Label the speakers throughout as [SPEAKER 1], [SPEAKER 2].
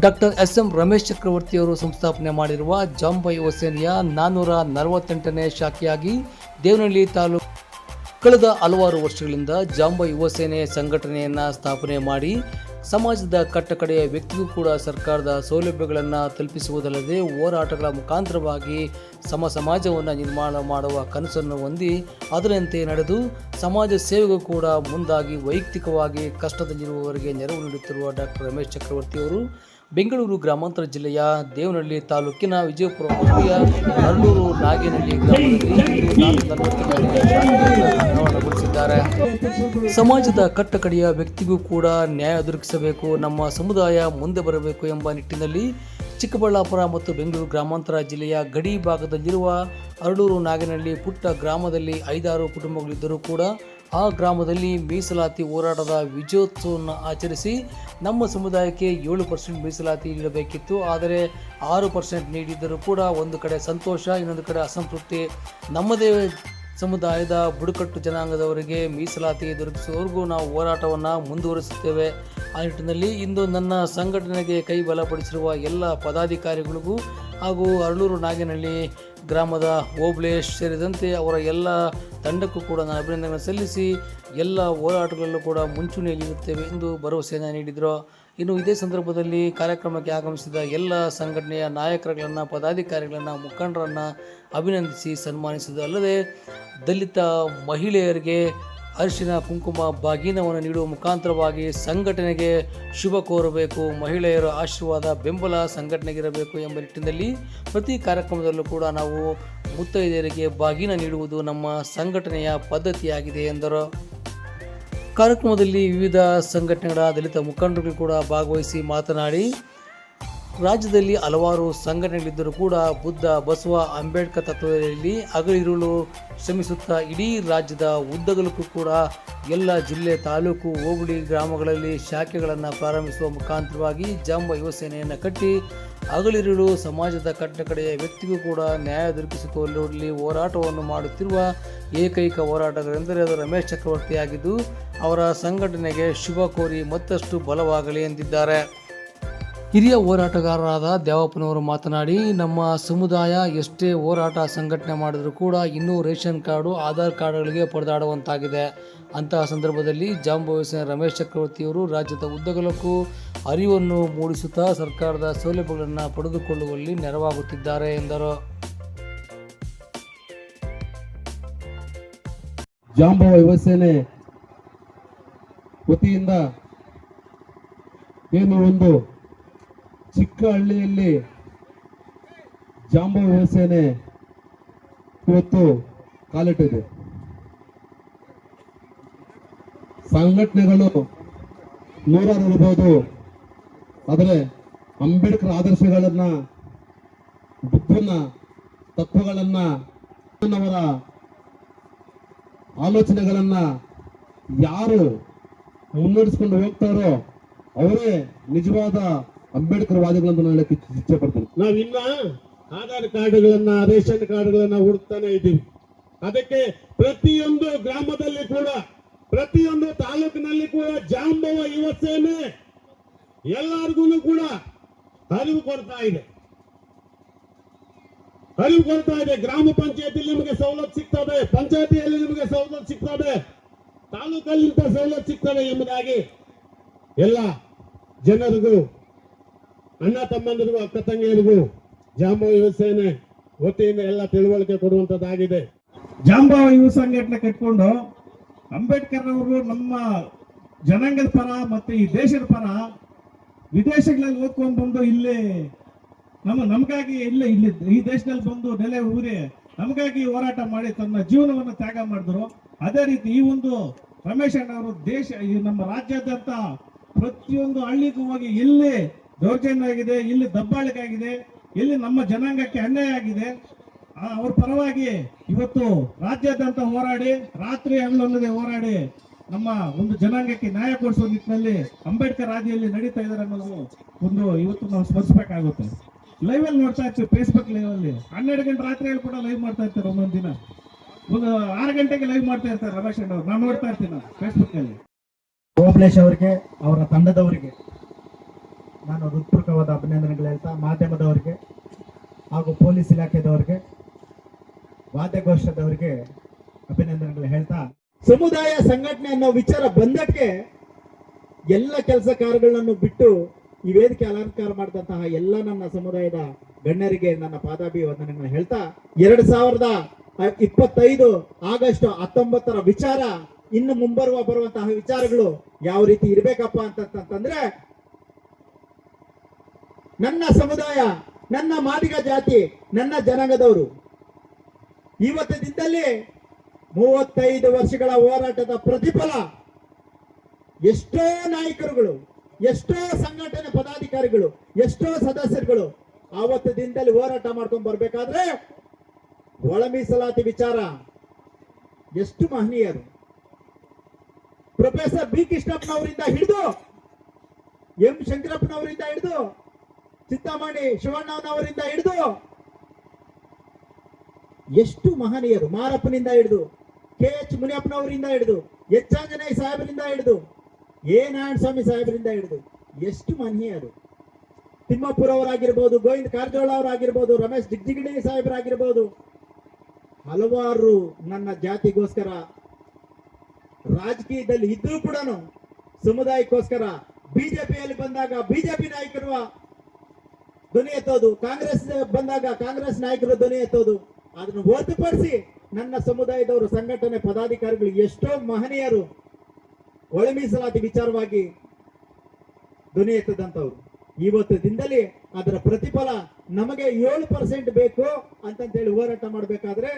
[SPEAKER 1] Doctor S M Ramesh ಚಕ್ರವರ್ತಿಯವರು ಸಂಸ್ಥಾಪನೆ ಮಾಡಿರುವ ಜಾಂಬೈ ಹೊಸೇನಿಯ ನಾನ್ನೂರ ನಲವತ್ತೆಂಟನೇ ಶಾಖೆಯಾಗಿ ದೇವನಹಳ್ಳಿ ತಾಲೂಕು ಕಳೆದ ಹಲವಾರು ವರ್ಷಗಳಿಂದ ಜಾಂಬೈ ಯುವಸೇನೆ ಸಂಘಟನೆಯನ್ನು ಸ್ಥಾಪನೆ ಮಾಡಿ ಸಮಾಜದ ಕಟ್ಟಕಡೆಯ ವ್ಯಕ್ತಿಗೂ ಕೂಡ ಸರ್ಕಾರದ ಸೌಲಭ್ಯಗಳನ್ನು ತಲುಪಿಸುವುದಲ್ಲದೆ ಹೋರಾಟಗಳ ಮುಖಾಂತರವಾಗಿ ಸಮ ಸಮಾಜವನ್ನು ನಿರ್ಮಾಣ ಮಾಡುವ ಕನಸನ್ನು ಹೊಂದಿ ಅದರಂತೆ ನಡೆದು ಸಮಾಜ ಸೇವೆಗೂ ಕೂಡ ಮುಂದಾಗಿ ವೈಯಕ್ತಿಕವಾಗಿ ಕಷ್ಟದಲ್ಲಿರುವವರಿಗೆ ನೆರವು ನೀಡುತ್ತಿರುವ ಡಾಕ್ಟರ್ ರಮೇಶ್ ಚಕ್ರವರ್ತಿಯವರು ಬೆಂಗಳೂರು ಗ್ರಾಮಾಂತರ ಜಿಲ್ಲೆಯ ದೇವನಹಳ್ಳಿ ತಾಲೂಕಿನ ವಿಜಯಪುರ ಹೋಬಳಿಯ ಅರಳೂರು ನಾಗೇನಹಳ್ಳಿ ಅನಾವರಣಗೊಳಿಸಿದ್ದಾರೆ ಸಮಾಜದ ಕಟ್ಟಕಡೆಯ ವ್ಯಕ್ತಿಗೂ ಕೂಡ ನ್ಯಾಯ ದೊರಕಿಸಬೇಕು, ನಮ್ಮ ಸಮುದಾಯ ಮುಂದೆ ಬರಬೇಕು ಎಂಬ ನಿಟ್ಟಿನಲ್ಲಿ ಚಿಕ್ಕಬಳ್ಳಾಪುರ ಮತ್ತು ಬೆಂಗಳೂರು ಗ್ರಾಮಾಂತರ ಜಿಲ್ಲೆಯ ಗಡಿ ಭಾಗದಲ್ಲಿರುವ ಅರಳೂರು ನಾಗನಹಳ್ಳಿ ಪುಟ್ಟ ಗ್ರಾಮದಲ್ಲಿ ಐದಾರು ಕುಟುಂಬಗಳಿದ್ದರೂ ಕೂಡ ಆ ಗ್ರಾಮದಲ್ಲಿ ಮೀಸಲಾತಿ ಹೋರಾಟದ ವಿಜಯೋತ್ಸವವನ್ನು ಆಚರಿಸಿ ನಮ್ಮ ಸಮುದಾಯಕ್ಕೆ ಏಳು ಪರ್ಸೆಂಟ್ ಮೀಸಲಾತಿ ನೀಡಬೇಕಿತ್ತು. ಆದರೆ ಆರು ಪರ್ಸೆಂಟ್ ನೀಡಿದ್ದರೂ ಕೂಡ ಒಂದು ಕಡೆ ಸಂತೋಷ, ಇನ್ನೊಂದು ಕಡೆ ಅಸಂತೃಪ್ತಿ. ನಮ್ಮದೇ ಸಮುದಾಯದ ಬುಡಕಟ್ಟು ಜನಾಂಗದವರಿಗೆ ಮೀಸಲಾತಿ ದೊರಕಿಸುವವರೆಗೂ ನಾವು ಹೋರಾಟವನ್ನು ಮುಂದುವರಿಸುತ್ತೇವೆ. ಆ ನಿಟ್ಟಿನಲ್ಲಿ ಇಂದು ನನ್ನ ಸಂಘಟನೆಗೆ ಕೈ ಬಲಪಡಿಸಿರುವ ಎಲ್ಲ ಪದಾಧಿಕಾರಿಗಳಿಗೂ ಹಾಗೂ ಅರಳೂರು ನಾಗೇನಹಳ್ಳಿ ಗ್ರಾಮದ ಓಬ್ಲೇಶ್ ಸೇರಿದಂತೆ ಅವರ ಎಲ್ಲ ತಂಡಕ್ಕೂ ಕೂಡ ನಾನು ಅಭಿನಂದನೆ ಸಲ್ಲಿಸಿ ಎಲ್ಲ ಹೋರಾಟಗಳಲ್ಲೂ ಕೂಡ ಮುಂಚೂಣಿಯಲ್ಲಿರುತ್ತೇವೆ ಎಂದು ಭರವಸೆಯನ್ನು ನೀಡಿದರು. ಇನ್ನು ಇದೇ ಸಂದರ್ಭದಲ್ಲಿ ಕಾರ್ಯಕ್ರಮಕ್ಕೆ ಆಗಮಿಸಿದ ಎಲ್ಲ ಸಂಘಟನೆಯ ನಾಯಕರುಗಳನ್ನು, ಪದಾಧಿಕಾರಿಗಳನ್ನು, ಮುಖಂಡರನ್ನು ಅಭಿನಂದಿಸಿ ಸನ್ಮಾನಿಸಿದ ಅಲ್ಲದೆ ದಲಿತ ಮಹಿಳೆಯರಿಗೆ ಅರಿಶಿನ, ಕುಂಕುಮ, ಬಾಗಿನವನ್ನು ನೀಡುವ ಮುಖಾಂತರವಾಗಿ ಸಂಘಟನೆಗೆ ಶುಭ ಕೋರಬೇಕು. ಮಹಿಳೆಯರ ಆಶೀರ್ವಾದ, ಬೆಂಬಲ ಸಂಘಟನೆಗಿರಬೇಕು ಎಂಬ ನಿಟ್ಟಿನಲ್ಲಿ ಪ್ರತಿ ಕಾರ್ಯಕ್ರಮದಲ್ಲೂ ಕೂಡ ನಾವು ಮುತ್ತೈದೆಯರಿಗೆ ಬಾಗಿನ ನೀಡುವುದು ನಮ್ಮ ಸಂಘಟನೆಯ ಪದ್ಧತಿಯಾಗಿದೆ ಎಂದರು. ಕಾರ್ಯಕ್ರಮದಲ್ಲಿ ವಿವಿಧ ಸಂಘಟನೆಗಳ ದಲಿತ ಮುಖಂಡರು ಕೂಡ ಭಾಗವಹಿಸಿ ಮಾತನಾಡಿ ರಾಜ್ಯದಲ್ಲಿ ಹಲವಾರು ಸಂಘಟನೆಗಳಿದ್ದರೂ ಕೂಡ ಬುದ್ಧ, ಬಸವ, ಅಂಬೇಡ್ಕರ್ ತತ್ವದಲ್ಲಿ ಅಗಲಿರುಳು ಶ್ರಮಿಸುತ್ತಾ ಇಡೀ ರಾಜ್ಯದ ಉದ್ದಗಲಕ್ಕೂ ಕೂಡ ಎಲ್ಲ ಜಿಲ್ಲೆ, ತಾಲೂಕು, ಹೋಬಳಿ ಗ್ರಾಮಗಳಲ್ಲಿ ಶಾಖೆಗಳನ್ನು ಪ್ರಾರಂಭಿಸುವ ಮುಖಾಂತರವಾಗಿ ಜಾಂಬ ಯುವಸೇನೆಯನ್ನು ಕಟ್ಟಿ ಅಗಲಿರುಳು ಸಮಾಜದ ಕಟ್ಟಕಡೆಯ ವ್ಯಕ್ತಿಗೂ ಕೂಡ ನ್ಯಾಯ ದೊರಕಿಸಿಕೊಳ್ಳುವಲ್ಲಿ ಹೋರಾಟವನ್ನು ಮಾಡುತ್ತಿರುವ ಏಕೈಕ ಹೋರಾಟಗಳೆಂದರೆ ಅದು ರಮೇಶ್ ಚಕ್ರವರ್ತಿಯಾಗಿದ್ದು, ಅವರ ಸಂಘಟನೆಗೆ ಶುಭ ಕೋರಿ ಮತ್ತಷ್ಟು ಬಲವಾಗಲಿ ಎಂದಿದ್ದಾರೆ. ಹಿರಿಯ ಹೋರಾಟಗಾರರಾದ ದೇವಪ್ಪನವರು ಮಾತನಾಡಿ, ನಮ್ಮ ಸಮುದಾಯ ಎಷ್ಟೇ ಹೋರಾಟ ಸಂಘಟನೆ ಮಾಡಿದರೂ ಕೂಡ ಇನ್ನೂ ರೇಷನ್ ಕಾರ್ಡು, ಆಧಾರ್ ಕಾರ್ಡ್ಗಳಿಗೆ ಪಡೆದಾಡುವಂತಾಗಿದೆ ಅಂತಹ ಸಂದರ್ಭದಲ್ಲಿ ಜಾಂಬವಯಸ್ಸಿನ ರಮೇಶ್ ಚಕ್ರವರ್ತಿಯವರು ರಾಜ್ಯದ ಉದ್ದಗಲಕ್ಕೂ ಅರಿವನ್ನು ಮೂಡಿಸುತ್ತಾ ಸರ್ಕಾರದ ಸೌಲಭ್ಯಗಳನ್ನು ಪಡೆದುಕೊಳ್ಳುವಲ್ಲಿ ನೆರವಾಗುತ್ತಿದ್ದಾರೆ ಎಂದರು.
[SPEAKER 2] ಜಾಂಬವ ಯುವಸೇನೆ ವತಿಯಿಂದ ಏನು ಒಂದು ಚಿಕ್ಕ ಹಳ್ಳಿಯಲ್ಲಿ ಜಾಂಬವ ವ್ಯವಸ್ಥೆನೆ ಇವತ್ತು ಕಾಲಿಟ್ಟಿದೆ. ಸಂಘಟನೆಗಳು ನೂರಾರು ಇರ್ಬೋದು, ಆದರೆ ಅಂಬೇಡ್ಕರ್ ಆದರ್ಶಗಳನ್ನ, ಬುದ್ಧನ ತತ್ವಗಳನ್ನ ಅವರ ಆಲೋಚನೆಗಳನ್ನ ಯಾರು ಮುನ್ನಡೆಸ್ಕೊಂಡು ಹೋಗ್ತಾರೋ ಅವರೇ ನಿಜವಾದ ಅಂಬೇಡ್ಕರ್ ವಾದಿಗಳನ್ನು ನಾನು ಹೇಳಕ್ಕೆ ಇಚ್ಛೆ ಪಡ್ತೇನೆ.
[SPEAKER 3] ನಾವಿನ್ನ ಆಧಾರ್ ಕಾರ್ಡ್ಗಳನ್ನ, ರೇಷನ್ ಕಾರ್ಡ್ಗಳನ್ನ ಹುಡುಕ್ತಾನೆ ಇದ್ದೀವಿ. ಅದಕ್ಕೆ ಪ್ರತಿಯೊಂದು ಗ್ರಾಮದಲ್ಲಿ ಕೂಡ, ಪ್ರತಿಯೊಂದು ತಾಲೂಕಿನಲ್ಲಿ ಕೂಡ ಜಾಂಬವ ಯುವ ಸೇನೆ ಎಲ್ಲರಿಗೂ ಕೂಡ ಅರಿವು ಕೊಡ್ತಾ ಇದೆ. ಅರಿವು ಕೊಡ್ತಾ ಇದೆ. ಗ್ರಾಮ ಪಂಚಾಯತಿಯಲ್ಲಿ ನಿಮಗೆ ಸವಲತ್ತು ಸಿಗ್ತದೆ. ಪಂಚಾಯತಿಯಲ್ಲಿ ನಿಮಗೆ ಸವಲತ್ತು ಸಿಗ್ತದೆ. ತಾಲೂಕಲ್ಲಿ ಸವಲತ್ತು ಸಿಗ್ತದೆ ಎಂಬುದಾಗಿ ಎಲ್ಲ ಜನರಿಗೂ ಅಣ್ಣ ತಮ್ಮಂದಿರಿಗೂ ಅಕ್ಕ ತಂಗಿಯರಿಗೂ ಜಾಂಬವ ಯುವ ವತಿಯಿಂದ ಎಲ್ಲ ತಿಳುವಳಿಕೆ ಕೊಡುವಂತದ್ದಾಗಿದೆ.
[SPEAKER 4] ಜಾಂಬೋ ಯುವ ಸಂಘಟನೆ ಕಟ್ಕೊಂಡು ಅಂಬೇಡ್ಕರ್ ಅವರು ನಮ್ಮ ಜನಾಂಗದ ಪರ ಮತ್ತೆ ಈ ದೇಶದ ಪರ ವಿದೇಶಗಳಲ್ಲಿ ಓದ್ಕೊಂಡು ಬಂದು ಇಲ್ಲಿ ನಮ್ಮ ನಮಗಾಗಿ ಇಲ್ಲಿ ಇಲ್ಲಿ ಈ ದೇಶದಲ್ಲಿ ಬಂದು ನೆಲೆ ಊರಿ ನಮಗಾಗಿ ಹೋರಾಟ ಮಾಡಿ ತನ್ನ ಜೀವನವನ್ನು ತ್ಯಾಗ ಮಾಡಿದ್ರು. ಅದೇ ರೀತಿ ಈ ಒಂದು ರಮೇಶ್ ಅಣ್ಣ ಅವರು ದೇಶ ನಮ್ಮ ರಾಜ್ಯಾದ್ಯಂತ ಪ್ರತಿಯೊಂದು ಹಳ್ಳಿಗೂ ಹೋಗಿ ಎಲ್ಲಿ ದೌರ್ಜನ್ಯ ಆಗಿದೆ ಇಲ್ಲಿ ದಬ್ಬಾಳಿಕೆ ಆಗಿದೆ ಇಲ್ಲಿ ನಮ್ಮ ಜನಾಂಗಕ್ಕೆ ಅನ್ಯಾಯ ಆಗಿದೆ. ಅವ್ರ ಪರವಾಗಿ ಇವತ್ತು ರಾಜ್ಯಾದ್ಯಂತ ಹೋರಾಡಿ, ರಾತ್ರಿ ಹಗಲಲ್ಲದೆ ಹೋರಾಡಿ ನಮ್ಮ ಒಂದು ಜನಾಂಗಕ್ಕೆ ನ್ಯಾಯ ಕೊಡಿಸುವ ನಿಟ್ಟಿನಲ್ಲಿ ಅಂಬೇಡ್ಕರ್ ಹಾದಿಯಲ್ಲಿ ನಡೀತಾ ಇದ್ದಾರೆ ಅನ್ನೋದು ಒಂದು ಇವತ್ತು ನಾವು ಸ್ಮರಿಸಬೇಕಾಗುತ್ತೆ ಲೈವ್ ಅಲ್ಲಿ ನೋಡ್ತಾ ಇರ್ತೀವಿ ಫೇಸ್ಬುಕ್ ಲೈವ್ ಅಲ್ಲಿ. ಹನ್ನೆರಡು ಗಂಟೆ ರಾತ್ರಿಯಲ್ಲಿ ಕೂಡ ಲೈವ್ ಮಾಡ್ತಾ ಇರ್ತಾರೆ ಒಂದೊಂದು ದಿನ. ಒಂದು ಆರು ಗಂಟೆಗೆ ಲೈವ್ ಮಾಡ್ತಾ ಇರ್ತಾರೆ ರಮೇಶ್ ಅಣ್ಣ ನಾನು ನೋಡ್ತಾ ಇರ್ತೀನಿ ಫೇಸ್ಬುಕ್ ಅಲ್ಲಿ.
[SPEAKER 5] ಗೋಪಲೇಶ್ ಅವರಿಗೆ, ಅವರ ತಂಡದವರಿಗೆ ನಾನು ಹೃತ್ಪೂರ್ವಕವಾದ ಅಭಿನಂದನೆಗಳು ಹೇಳ್ತಾ ಮಾಧ್ಯಮದವರಿಗೆ ಹಾಗೂ ಪೊಲೀಸ್ ಇಲಾಖೆದವರಿಗೆ ವಾದ್ಯಗೋಷ್ಠದವರಿಗೆ ಅಭಿನಂದನೆಗಳು ಹೇಳ್ತಾ. ಸಮುದಾಯ ಸಂಘಟನೆ ಅನ್ನೋ ವಿಚಾರ ಬಂದಕ್ಕೆ ಎಲ್ಲ ಕೆಲಸ ಕಾರ್ಯಗಳನ್ನು ಬಿಟ್ಟು ಈ ವೇದಿಕೆ ಅಲಂಕಾರ ಮಾಡಿದಂತಹ ಎಲ್ಲ ನನ್ನ ಸಮುದಾಯದ ಗಣ್ಯರಿಗೆ ನನ್ನ ಪಾದಾಭಿವಂದನೆಗಳನ್ನು ಹೇಳ್ತಾ, ಎರಡ್ ಸಾವಿರದ ಇಪ್ಪತ್ತೈದು ಆಗಸ್ಟ್ ಹತ್ತೊಂಬತ್ತರ ವಿಚಾರ ಇನ್ನು ಮುಂಬರುವ ಬರುವಂತಹ ವಿಚಾರಗಳು ಯಾವ ರೀತಿ ಇರಬೇಕಪ್ಪ ಅಂತಂತಂದ್ರೆ ನನ್ನ ಸಮುದಾಯ, ನನ್ನ ಮಾದಿಗ ಜಾತಿ, ನನ್ನ ಜನಾಂಗದವರು. ಇವತ್ತು ದಿನದಲ್ಲಿ ಮೂವತ್ತೈದು ವರ್ಷಗಳ ಹೋರಾಟದ ಪ್ರತಿಫಲ ಎಷ್ಟೋ ನಾಯಕರುಗಳು, ಎಷ್ಟೋ ಸಂಘಟನೆ ಪದಾಧಿಕಾರಿಗಳು, ಎಷ್ಟೋ ಸದಸ್ಯರುಗಳು ಆವತ್ತು ದಿನದಲ್ಲಿ ಹೋರಾಟ ಮಾಡ್ಕೊಂಡು ಬರ್ಬೇಕಾದ್ರೆ ಒಳ ಮೀಸಲಾತಿ ವಿಚಾರ. ಎಷ್ಟು ಮಹನೀಯರು. ಪ್ರೊಫೆಸರ್ ಬಿ ಕೃಷ್ಣಪ್ಪನವರಿಂದ ಹಿಡಿದು, ಎಂ ಶಂಕರಪ್ಪನವರಿಂದ ಹಿಡಿದು ಚಿಂತಾಮಣಿ ಶಿವಣ್ಣನವರಿಂದ ಹಿಡಿದು ಎಷ್ಟು ಮಹನೀಯರು, ಮಾರಪ್ಪನಿಂದ ಹಿಡಿದು, ಕೆ ಎಚ್ ಮುನಿಯಪ್ಪನವರಿಂದ ಹಿಡಿದು ಎಚ್ ಆಂಜನೇಯ ಸಾಹೇಬರಿಂದ ಹಿಡಿದು, ಎ ನಾರಾಯಣ ಸ್ವಾಮಿ ಸಾಹೇಬರಿಂದ ಹಿಡಿದು ಎಷ್ಟು ಮಹನೀಯರು. ತಿಮ್ಮಪ್ಪುರ ಅವರಾಗಿರ್ಬೋದು ಗೋವಿಂದ ಕಾರಜೋಳ ಅವರಾಗಿರ್ಬೋದು, ರಮೇಶ್ ಜಿಗ್ಜಿಗಿಣಿ ಸಾಹೇಬರಾಗಿರ್ಬೋದು, ಹಲವಾರು ನನ್ನ ಜಾತಿಗೋಸ್ಕರ, ರಾಜಕೀಯದಲ್ಲಿ ಇದ್ರೂ ಕೂಡ ಸಮುದಾಯಕ್ಕೋಸ್ಕರ, ಬಿಜೆಪಿಯಲ್ಲಿ ಬಂದಾಗ ಬಿಜೆಪಿ ನಾಯಕರು ಧ್ವನಿ ಎತ್ತೋದು. ಕಾಂಗ್ರೆಸ್ ಬಂದಾಗ ಕಾಂಗ್ರೆಸ್ ನಾಯಕರು ಧ್ವನಿ ಎತ್ತೋದು. ಅದನ್ನು ಹೊರತುಪಡಿಸಿ ನನ್ನ ಸಮುದಾಯದವರು, ಸಂಘಟನೆ ಪದಾಧಿಕಾರಿಗಳು ಎಷ್ಟೋ ಮಹನೀಯರು ಒಳ ಮೀಸಲಾತಿ ವಿಚಾರವಾಗಿ ಧ್ವನಿ ಎತ್ತದಂತವ್ರು ಇವತ್ತು ದಿನದಲ್ಲಿ ಅದರ ಪ್ರತಿಫಲ ನಮಗೆ ಏಳು ಪರ್ಸೆಂಟ್ ಬೇಕು ಅಂತಂತೇಳಿ ಹೋರಾಟ ಮಾಡಬೇಕಾದ್ರೆ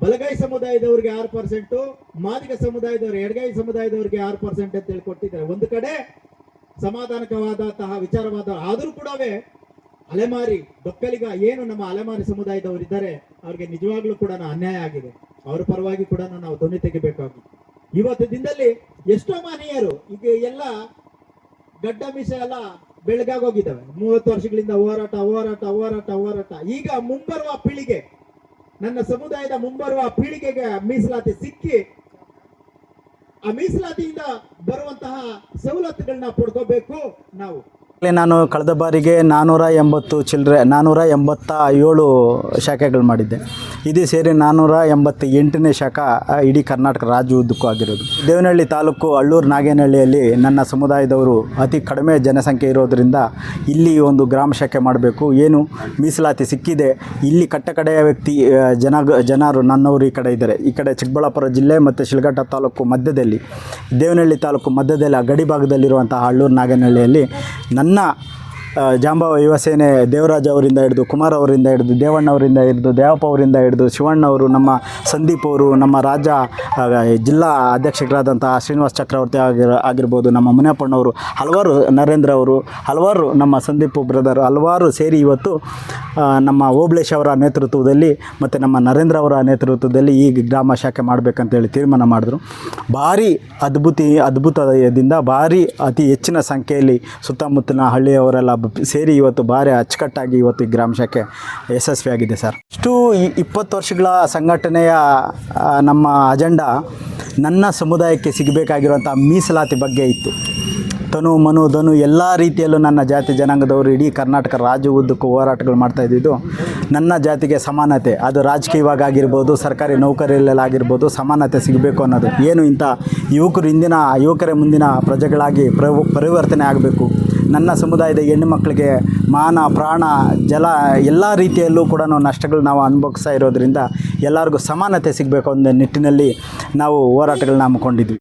[SPEAKER 5] ಬಲಗೈ ಸಮುದಾಯದವರಿಗೆ ಆರು ಪರ್ಸೆಂಟ್ ಮಾದಿಗ ಸಮುದಾಯದವರು ಎಡಗೈ ಸಮುದಾಯದವರಿಗೆ ಆರು ಪರ್ಸೆಂಟ್ ಅಂತ ಹೇಳಿ ಕೊಟ್ಟಿದ್ದಾರೆ ಒಂದು ಕಡೆ ಸಮಾಧಾನಕವಾದಂತಹ ವಿಚಾರವಾದ ಆದರೂ ಕೂಡವೇ ಅಲೆಮಾರಿ ಬಕ್ಕಲಿಗ ಏನು ನಮ್ಮ ಅಲೆಮಾರಿ ಸಮುದಾಯದವರು ಇದ್ದಾರೆ ಅವ್ರಿಗೆ ನಿಜವಾಗ್ಲೂ ಕೂಡ ಅನ್ಯಾಯ ಆಗಿದೆ. ಅವ್ರ ಪರವಾಗಿ ಕೂಡ ನಾವು ಧ್ವನಿ ತೆಗಿಬೇಕಾಗುತ್ತೆ ಇವತ್ತು ದಿನದಲ್ಲಿ ಎಷ್ಟೋ ಮಹನೀಯರು ಈಗ ಎಲ್ಲ ಗಡ್ಡ ಮೀಸೆ ಎಲ್ಲ ಬೆಳಗಾಗೋಗಿದ್ದಾವೆ ಮೂವತ್ತು ವರ್ಷಗಳಿಂದ ಹೋರಾಟ ಹೋರಾಟ ಹೋರಾಟ ಹೋರಾಟ. ಈಗ ಮುಂಬರುವ ಪೀಳಿಗೆ, ನನ್ನ ಸಮುದಾಯದ ಮುಂಬರುವ ಪೀಳಿಗೆಗೆ ಮೀಸಲಾತಿ ಸಿಕ್ಕಿ, ಆ ಮೀಸಲಾತಿಯಿಂದ ಬರುವಂತಹ ಸವಲತ್ತುಗಳನ್ನ ಪಡ್ಕೋಬೇಕು ನಾವು.
[SPEAKER 6] ನಾನು ಕಳೆದ ಬಾರಿಗೆ ನಾನ್ನೂರ ಎಂಬತ್ತು ಚಿಲ್ಲರೆ ನಾನ್ನೂರ ಎಂಬತ್ತ ಏಳು ಶಾಖೆಗಳು ಮಾಡಿದ್ದೆ. ಇದು ಸೇರಿ ನಾನ್ನೂರ ಎಂಬತ್ತ ಎಂಟನೇ ಶಾಖ ಇಡೀ ಕರ್ನಾಟಕ ರಾಜ್ಯ ಉದ್ದಕ್ಕೂ ಆಗಿರೋದು. ದೇವನಹಳ್ಳಿ ತಾಲೂಕು ಅಳ್ಳೂರು ನಾಗೇನಹಳ್ಳಿಯಲ್ಲಿ ನನ್ನ ಸಮುದಾಯದವರು ಅತಿ ಕಡಿಮೆ ಜನಸಂಖ್ಯೆ ಇರೋದರಿಂದ ಇಲ್ಲಿ ಒಂದು ಗ್ರಾಮ ಶಾಖೆ ಮಾಡಬೇಕು. ಏನು? ಮೀಸಲಾತಿ ಸಿಕ್ಕಿದೆ. ಇಲ್ಲಿ ಕಟ್ಟ ಕಡೆಯ ವ್ಯಕ್ತಿ ಜನ, ಜನರು ನನ್ನವರು ಈ ಕಡೆ ಇದ್ದಾರೆ. ಈ ಕಡೆ ಚಿಕ್ಕಬಳ್ಳಾಪುರ ಜಿಲ್ಲೆ ಮತ್ತು ಶಿಲ್ಘಟ್ಟ ತಾಲೂಕು ಮಧ್ಯದಲ್ಲಿ, ದೇವನಹಳ್ಳಿ ತಾಲೂಕು ಮಧ್ಯದಲ್ಲಿ, ಆ ಗಡಿ ಭಾಗದಲ್ಲಿರುವಂತಹ ಅಳ್ಳೂರು ನಾಗೇನಹಳ್ಳಿಯಲ್ಲಿ ನನ್ನ ಆ, ಜಾಂಬವ ಯುವಸೇನೆ ದೇವರಾಜ ಅವರಿಂದ ಹಿಡಿದು, ಕುಮಾರ್ ಅವರಿಂದ ಹಿಡಿದು, ದೇವಣ್ಣ ಅವರಿಂದ ಹಿಡಿದು ದೇವಪ್ಪ ಅವರಿಂದ ಹಿಡಿದು, ಶಿವಣ್ಣ ಅವರು, ನಮ್ಮ ಸಂದೀಪ್ ಅವರು, ನಮ್ಮ ರಾಜ ಜಿಲ್ಲಾ ಅಧ್ಯಕ್ಷರಾದಂತಹ ಶ್ರೀನಿವಾಸ್ ಚಕ್ರವರ್ತಿ ಆಗಿರ, ಆಗಿರ್ಬೋದು, ನಮ್ಮ ಮುನಿಯಪ್ಪಣ್ಣವರು ಹಲವಾರು ನರೇಂದ್ರ ಅವರು, ಹಲವಾರು ನಮ್ಮ ಸಂದೀಪ್ ಬ್ರದರ್, ಹಲವಾರು ಸೇರಿ ಇವತ್ತು ನಮ್ಮ ಓಬ್ಳೇಶ್ ಅವರ ನೇತೃತ್ವದಲ್ಲಿ ಮತ್ತು ನಮ್ಮ ನರೇಂದ್ರ ಅವರ ನೇತೃತ್ವದಲ್ಲಿ ಈ ಗ್ರಾಮ ಶಾಖೆ ಮಾಡಬೇಕಂತೇಳಿ ತೀರ್ಮಾನ ಮಾಡಿದ್ರು. ಭಾರಿ ಅದ್ಭುತಿ, ಅದ್ಭುತದಿಂದ ಭಾರಿ ಅತಿ ಹೆಚ್ಚಿನ ಸಂಖ್ಯೆಯಲ್ಲಿ ಸುತ್ತಮುತ್ತಲಿನ ಹಳ್ಳಿಯವರೆಲ್ಲ ಸೇರಿ ಇವತ್ತು ಭಾರಿ ಅಚ್ಚುಕಟ್ಟಾಗಿ ಇವತ್ತು ಈ ಗ್ರಾಮ ಶಾಖೆ ಯಶಸ್ವಿಯಾಗಿದೆ ಸರ್. ಇಷ್ಟು ಇಪ್ಪತ್ತು ವರ್ಷಗಳ ಸಂಘಟನೆಯ ನಮ್ಮ ಅಜೆಂಡಾ ನನ್ನ ಸಮುದಾಯಕ್ಕೆ ಸಿಗಬೇಕಾಗಿರುವಂಥ ಮೀಸಲಾತಿ ಬಗ್ಗೆ ಇತ್ತು. ತನು, ಮನು, ಧನು ಎಲ್ಲ ರೀತಿಯಲ್ಲೂ ನನ್ನ ಜಾತಿ ಜನಾಂಗದವರು ಇಡೀ ಕರ್ನಾಟಕ ರಾಜ್ಯ ಉದ್ದಕ್ಕೂ ಹೋರಾಟಗಳು ಮಾಡ್ತಾ ಇದ್ದಿದ್ದು ನನ್ನ ಜಾತಿಗೆ ಸಮಾನತೆ. ಅದು ರಾಜಕೀಯವಾಗಿ ಆಗಿರ್ಬೋದು, ಸರ್ಕಾರಿ ನೌಕರಿಯಲ್ಲಾಗಿರ್ಬೋದು ಸಮಾನತೆ ಸಿಗಬೇಕು ಅನ್ನೋದು. ಏನು ಇಂಥ ಯುವಕರು ಇಂದಿನ, ಯುವಕರೇ ಮುಂದಿನ ಪ್ರಜೆಗಳಾಗಿ ಪ್ರವ, ಪರಿವರ್ತನೆ ಆಗಬೇಕು. ನನ್ನ ಸಮುದಾಯದ ಹೆಣ್ಣು ಮಕ್ಕಳಿಗೆ ಮಾನ, ಪ್ರಾಣ, ಜಲ ಎಲ್ಲ ರೀತಿಯಲ್ಲೂ ಕೂಡ ನಷ್ಟಗಳು ನಾವು ಅನುಭವಿಸ್ತಾ ಇರೋದ್ರಿಂದ ಎಲ್ಲರಿಗೂ ಸಮಾನತೆ ಸಿಗಬೇಕು ಅನ್ನೋ ನಿಟ್ಟಿನಲ್ಲಿ ನಾವು ಹೋರಾಟಗಳನ್ನ ಹಮ್ಮಿಕೊಂಡಿದ್ವಿ.